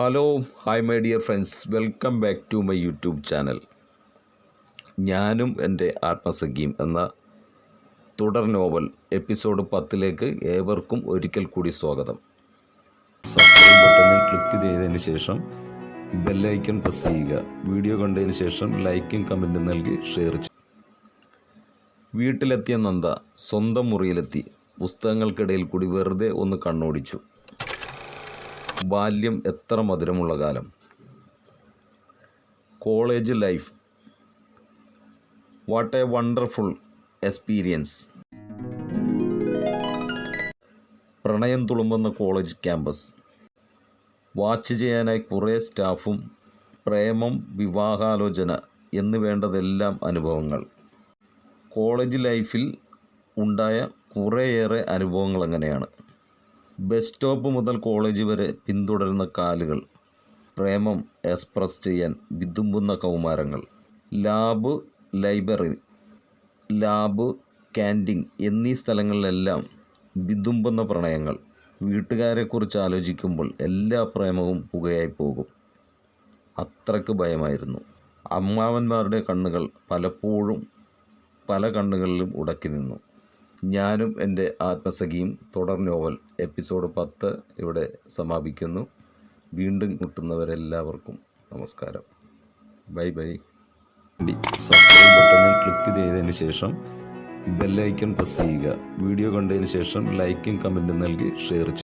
Hello hi my dear friends welcome back to my YouTube channel ഞാനും എന്റെ ആത്മസഖ്യം എന്ന തുടർ നോവൽ എപ്പിസോഡ് പത്തിലേക്ക് ഏവർക്കും ഒരിക്കൽ കൂടി സ്വാഗതം. സബ്സ്ക്രൈബ് ബട്ടണിൽ ക്ലിക്ക് ചെയ്തതിന് ശേഷം ബെല്ലൈക്കൺ പ്രസ് ചെയ്യുക. വീഡിയോ കണ്ടതിന് ശേഷം ലൈക്കും കമന്റും നൽകി ഷെയർ ചെയ്യും വീട്ടിലെത്തിയ നന്ദ സ്വന്തം മുറിയിലെത്തി. പുസ്തകങ്ങൾക്കിടയിൽ കൂടി വെറുതെ ഒന്ന് കണ്ണോടിച്ചു. ബാല്യം എത്ര മധുരമുള്ള കാലം? College life. What a wonderful experience. പ്രണയം തുളുമ്പുന്ന കോളേജ് ക്യാമ്പസ്. വാച്ച് ചെയ്യാനായി കുറേ സ്റ്റാഫും പ്രേമം വിവാഹാലോചന എന്ന് വേണ്ടതെല്ലാം അനുഭവങ്ങൾ. കോളേജ് ലൈഫിൽ ഉണ്ടായ കുറേയേറെ അനുഭവങ്ങൾ അങ്ങനെയാണ്. ബസ് സ്റ്റോപ്പ് മുതൽ കോളേജ് വരെ പിന്തുടരുന്ന കാലുകൾ പ്രേമം എക്സ്പ്രസ് ചെയ്യാൻ വിതുമ്പുന്ന കൗമാരങ്ങൾ ലാബ് ലൈബ്രറി ലാബ് ക്യാന്റീൻ എന്നീ സ്ഥലങ്ങളിലെല്ലാം വിതുമ്പുന്ന പ്രണയങ്ങൾ. വീട്ടുകാരെക്കുറിച്ച് ആലോചിക്കുമ്പോൾ എല്ലാ പ്രേമവും പുകയായി പോകും. അത്രയ്ക്ക് ഭയമായിരുന്നു. അമ്മാവന്മാരുടെ കണ്ണുകൾ പലപ്പോഴും പല കണ്ണുകളിലും ഉടക്കി നിന്നു ഞാനും എന്റെ ആത്മസഖിയും തുടർ നോവൽ എപ്പിസോഡ് പത്ത് ഇവിടെ സമാപിക്കുന്നു. വീണ്ടും മുട്ടുന്നവരെല്ലാവർക്കും നമസ്കാരം. Bye bye. സബ്സ്ക്രൈബ് ബട്ടണിൽ ക്ലിക്ക് ചെയ്തതിന് ശേഷം ബെല്ലൈക്കൺ പ്രസ് ചെയ്യുക. വീഡിയോ കണ്ടതിന് ശേഷം ലൈക്കും കമന്റും നൽകി ഷെയർ ചെയ്യുക.